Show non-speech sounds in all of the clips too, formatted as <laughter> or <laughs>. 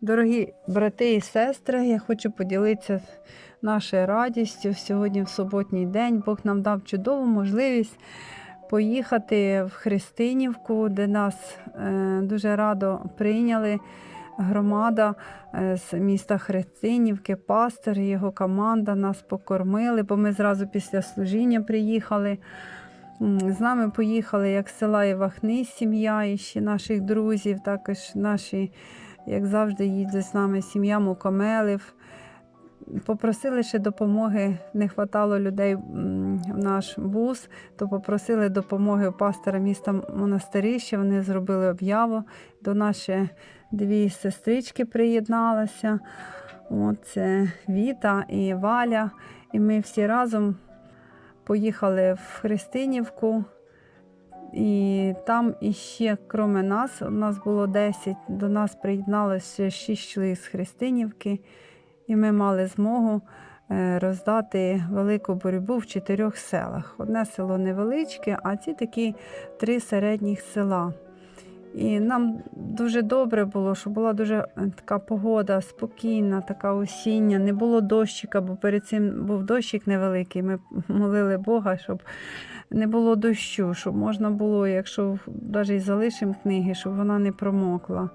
Дорогі брати і сестри, я хочу поділитися нашою радістю. Сьогодні в суботній день Бог нам дав чудову можливість поїхати в Христинівку, де нас е, дуже радо прийняли. Громада е, з міста Христинівки, пастор і його команда нас покормили, бо ми зразу після служіння приїхали. З нами поїхали як з села Івахни, сім'я і ще наших друзів, також наші, як завжди, їде з нами сім'я Мукомелів. Попросили ще допомоги, не вистачало людей в наш бус, то попросили допомоги у пастора міста Монастирище. Вони зробили об'яву. До ще дві сестрички приєдналися. Це Віта і Валя. І ми всі разом поїхали в Христинівку. І там іще, крім нас, у нас було 10, до нас приєдналося 6 чоловік з Христинівки, і ми мали змогу е, роздати велику боротьбу в чотирьох селах. Одне село невеличке, а ці такі три середніх села. І нам дуже добре було, що була дуже е, така погода, спокійна, така осіння, не було дощика, бо перед цим був дощик невеликий. Ми <laughs> молили Бога, щоб не було дощу, щоб можна було, якщо навіть залишимо книги, щоб вона не промокла.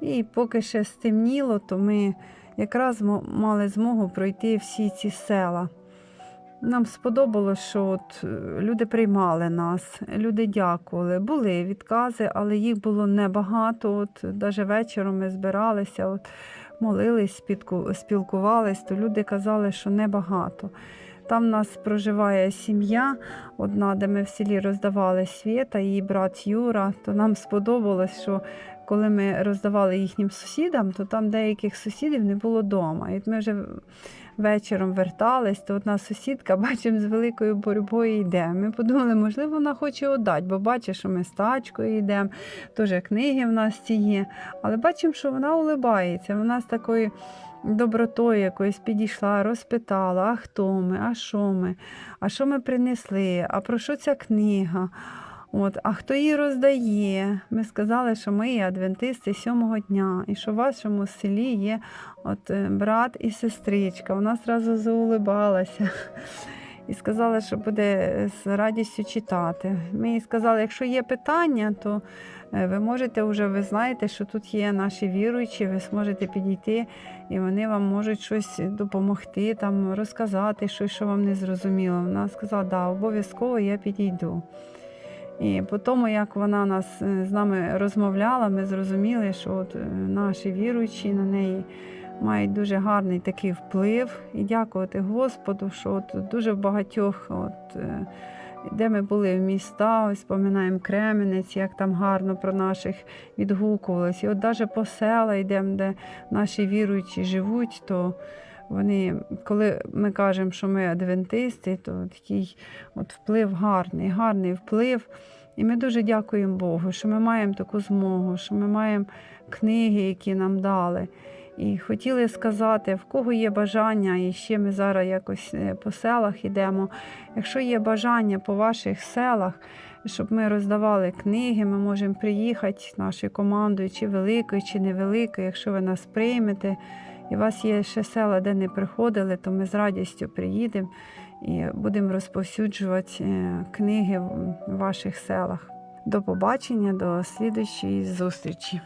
І поки ще стемніло, то ми якраз мали змогу пройти всі ці села. Нам сподобалось, що от е, люди приймали нас, люди дякували. Були відкази, але їх було небагато. От навіть вечором ми збиралися, от, молились, спілкувались, то люди казали, що небагато. Там в нас проживає сім'я, одна, де ми в селі роздавали світа, її брат Юра. То нам сподобалось, що коли ми роздавали їхнім сусідам, то там деяких сусідів не було вдома. І ми вже вечором вертались, то одна сусідка, <laughs> бачимо, з великою боротьбою йде. Ми подумали, можливо, вона хоче отдати, бо бачить, що ми з тачкою йдемо, теж книги в нас ці є. Але бачимо, що вона улибається. Вона з такою добротою якоюсь підійшла, розпитала, а хто ми, а що ми, а що ми принесли, а про що ця книга. От, а хто її роздає? Ми сказали, що ми є адвентисти сьомого дня, і що в вашому селі є от, е, брат і сестричка. Вона одразу заулибалася і сказала, що буде з радістю читати. Ми їй сказали, якщо є питання, то е, ви можете вже, ви знаєте, що тут є наші віруючі, ви зможете підійти, і вони вам можуть щось допомогти, там, розказати щось, що вам не зрозуміло. Вона сказала, да, обов'язково я підійду. І по тому, як вона нас е, з нами розмовляла, ми зрозуміли, що от е, наші віруючі на неї мають дуже гарний такий вплив. І дякувати Господу, що от дуже багатьох, от, е, де ми були в міста, ось пам'ятаємо Кременець, як там гарно про наших відгукувалось. І от навіть по села йдемо, де наші віруючі живуть, то вони, коли ми кажемо, що ми адвентисти, то такий от вплив гарний, гарний вплив. І ми дуже дякуємо Богу, що ми маємо таку змогу, що ми маємо книги, які нам дали. І хотіли сказати, в кого є бажання, і ще ми зараз якось е, по селах йдемо. Якщо є бажання по ваших селах, щоб ми роздавали книги, ми можемо приїхати нашою командою, чи великою, чи невеликою, якщо ви нас приймете. І у вас є ще села, де не приходили, то ми з радістю приїдемо і будемо розповсюджувати е, книги в ваших селах. До побачення, до слідчої зустрічі.